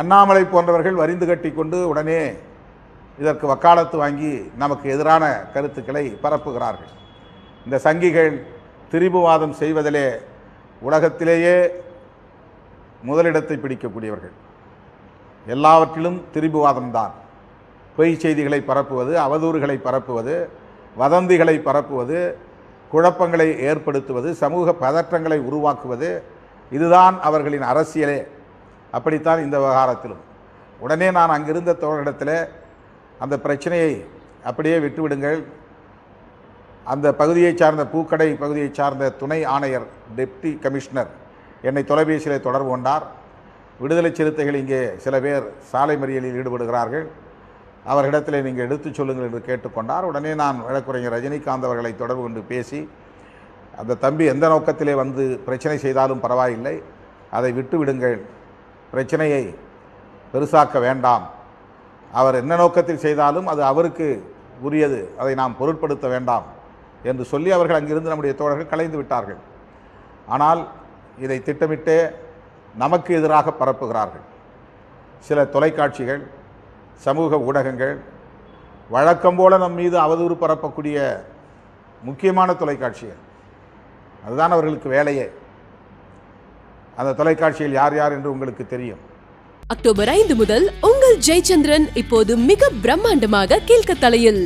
அண்ணாமலை போன்றவர்கள் வரிந்து கட்டி கொண்டு உடனே இதற்கு வக்காலத்து வாங்கி நமக்கு எதிரான கருத்துக்களை பரப்புகிறார்கள். இந்த சங்கிகள் திரிபுவாதம் செய்வதிலே உலகத்திலேயே முதலிடத்தை பிடிக்கக்கூடியவர்கள். எல்லாவற்றிலும் திரிபுவாதம்தான் பொய் செய்திகளை பரப்புவது அவதூறுகளை பரப்புவது வதந்திகளை பரப்புவது குழப்பங்களை ஏற்படுத்துவது சமூக பதற்றங்களை உருவாக்குவது இதுதான் அவர்களின் அரசியலே. அப்படித்தான் இந்த விவகாரத்திலும். உடனே நான் அங்கிருந்த தோழரிடத்தில் அந்த பிரச்சனையை அப்படியே விட்டுவிடுங்கள். அந்த பகுதியை சார்ந்த பூக்கடை பகுதியை சார்ந்த துணை ஆணையர் டெப்டி கமிஷனர் என்னை தொலைபேசியில் தொடர்பு கொண்டார். விடுதலை சிறுத்தைகள் இங்கே சில பேர் சாலை மறியலில் ஈடுபடுகிறார்கள். அவர்களிடத்தில் நீங்கள் எடுத்துச் சொல்லுங்கள் என்று கேட்டுக்கொண்டார் உடனே நான் வழக்குரைஞர் ரஜினிகாந்த் அவர்களை தொடர்பு கொண்டு பேசி அந்த தம்பி எந்த நோக்கத்திலே வந்து பிரச்சனை செய்தாலும் பரவாயில்லை அதை விட்டு விடுங்கள் பிரச்சனையை பெருசாக்க வேண்டாம். அவர் என்ன நோக்கத்தில் செய்தாலும் அது அவருக்கு உரியது. அதை நாம் பொருட்படுத்த வேண்டாம் என்று சொல்லி அவர்கள் அங்கிருந்து நம்முடைய தோழர்கள் கலைந்து விட்டார்கள். ஆனால் இதை திட்டமிட்டே நமக்கு எதிராக பரப்புகிறார்கள். சில தொலைக்காட்சிகள் சமூக ஊடகங்கள் வழக்கம் போல நம் மீது அவதூறு பரப்பக்கூடிய முக்கியமான தொலைக்காட்சிகள். அதுதான் அவர்களுக்கு வேலையே. அந்த தொலைக்காட்சியில் யார் யார் என்று உங்களுக்கு தெரியும். அக்டோபர் ஐந்து முதல் உங்கள் ஜெயச்சந்திரன் இப்போது மிக பிரம்மாண்டமாக கீழ்கத்தலையில்